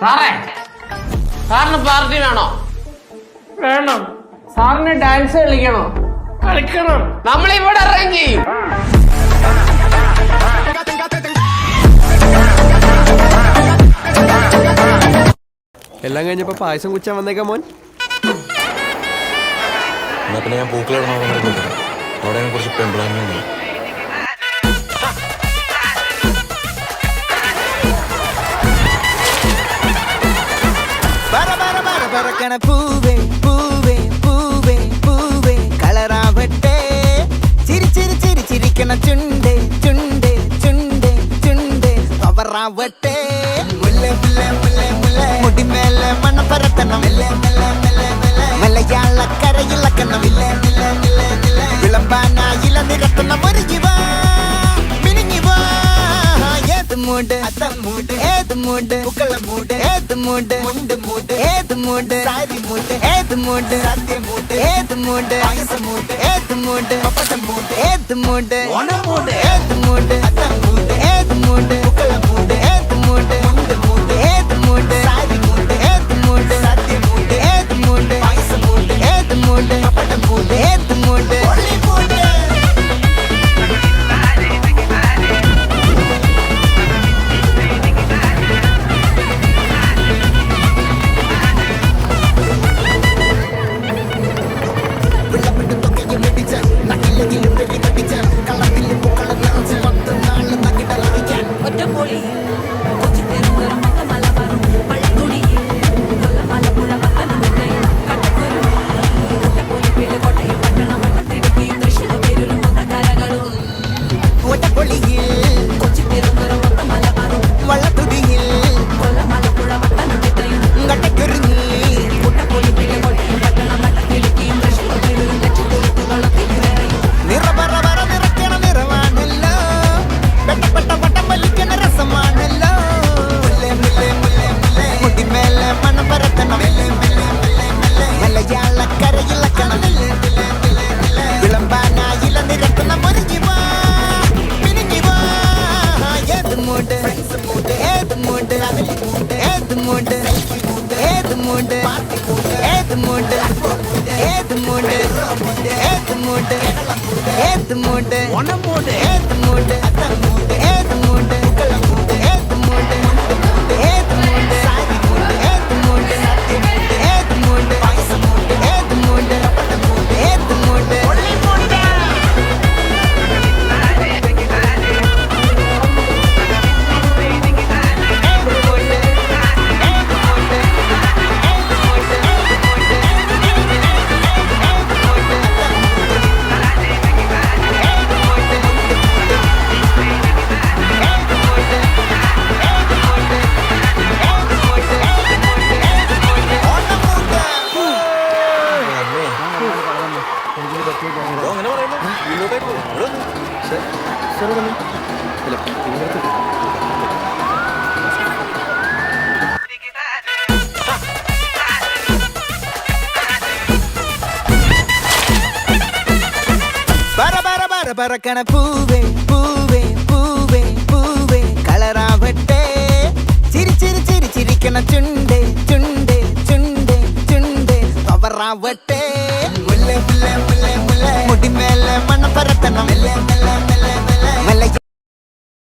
സാറേ സാറിന് പാർട്ടി വേണോ? വേണം. സാറിന് ഡാൻസ് കളിക്കണോ? കളിക്കണം. നമ്മൾ ഇവിടെ അറേഞ്ച് ചെയ്യും എല്ലാം കഴിഞ്ഞപ്പോ പായസം കുച്ചാൻ വന്നേക്കാം മോൻ. എന്നാ പിന്നെ ഞാൻ പൂക്കളിടണോ അവിടെ കുറച്ച് പെമ്പിളാനുണ്ട് பூக்கன பூவே பூவே பூவே பூவே கலராவட்டே சிரி சிரி சிரி சிரிக்கன சுண்டே சுண்டே சுண்டே சுண்டே பவராவட்டே முல்ல முல்ல முல்ல முல்ல. முடி மேல மன பரத்தனம் மெல்ல மெல்ல மெல்ல. மெல்ல மலையாள கரையில் கண்ணம் இல்லை மூடு அத்தம் மூடு ஏது மூடு புக்கல மூடு ஏது மூடு முண்டு மூடு ஏது மூடு சாரி மூடு ஏது மூடு சத்திய மூடு ஏது மூடு அகச மூடு ஏது மூடு பப்பசம் மூடு ஏது மூடு ஒன மூடு ஏது மூடு அத்தம் மூடு ஏது மூடு மூண்டு ஏது மூண்டு ஏது மூண்டு ஏது மூண்டு ஏது மூண்டு ஏது மூண்டு ஏது மூண்டு ஏது மூண்டு ஏது மூண்டு ஏது மூண்டு അങ്ങനെ പറയുമ്പോ ഇതിലോട്ടേക്ക് പോകും ഇവിടെ വന്നു. സാർ വന്നു. അല്ല ഇതിനകത്ത് பறக்கன ചുണ്ടേ பூவே பூவே பூவே கலராவட்டே முடி மேல மன பரத்தனம் மெல்ல மெல்ல